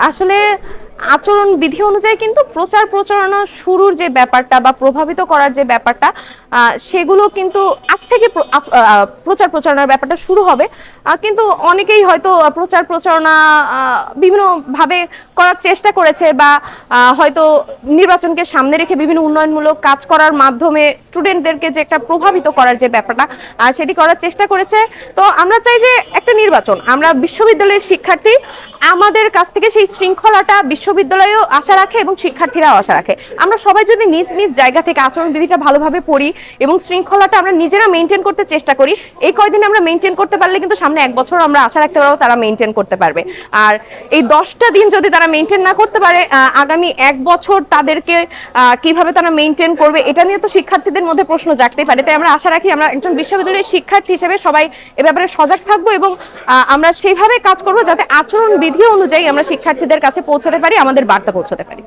আসলে আচরণ বিধি অনুযায়ী কিন্তু প্রচার প্রচারণা শুরুর যে ব্যাপারটা বা প্রভাবিত করার যে ব্যাপারটা সেগুলো কিন্তু আজ থেকে প্রচার প্রচারণার ব্যাপারটা শুরু হবে। কিন্তু অনেকেই হয়তো প্রচার প্রচারণা বিভিন্নভাবে করার চেষ্টা করেছে বা হয়তো নির্বাচনকে সামনে রেখে বিভিন্ন উন্নয়নমূলক কাজ করার মাধ্যমে স্টুডেন্টদেরকে যে একটা প্রভাবিত করার যে ব্যাপারটা সেটি করার চেষ্টা করেছে। তো আমরা চাই যে একটা নির্বাচন, আমরা বিশ্ববিদ্যালয়ের শিক্ষার্থী আমাদের কাছ থেকে সেই শৃঙ্খলাটা বিশ্ববিদ্যালয়েও আশা রাখে এবং শিক্ষার্থীরাও আশা রাখে। আমরা সবাই যদি নিজ নিজ জায়গা থেকে আচরণ বিধিটা ভালোভাবে পড়ি এবং শৃঙ্খলাটা আমরা নিজেরা মেনটেন করতে চেষ্টা করি, এই কয়দিন আমরা মেনটেন করতে পারলে কিন্তু সামনে এক বছর আমরা আশা রাখতে পারব তারা মেনটেন করতে পারবে। আর এই দশটা দিন যদি তারা মেনটেন না করতে পারে আগামী এক বছর তাদেরকে কীভাবে তারা মেনটেন করবে এটা নিয়ে তো শিক্ষার্থীদের মধ্যে প্রশ্ন জাগতে পারে। তাই আমরা আশা রাখি আমরা একজন বিশ্ববিদ্যালয়ের শিক্ষার্থী হিসেবে সবাই এ ব্যাপারে সজাগ থাকব এবং আমরা সেইভাবে কাজ করব যাতে আচরণ বিধি অনুযায়ী আমরা শিক্ষার্থীদের কাছে পৌঁছাতে পারি। আমাদের বার্তা পৌঁছাতে পারি।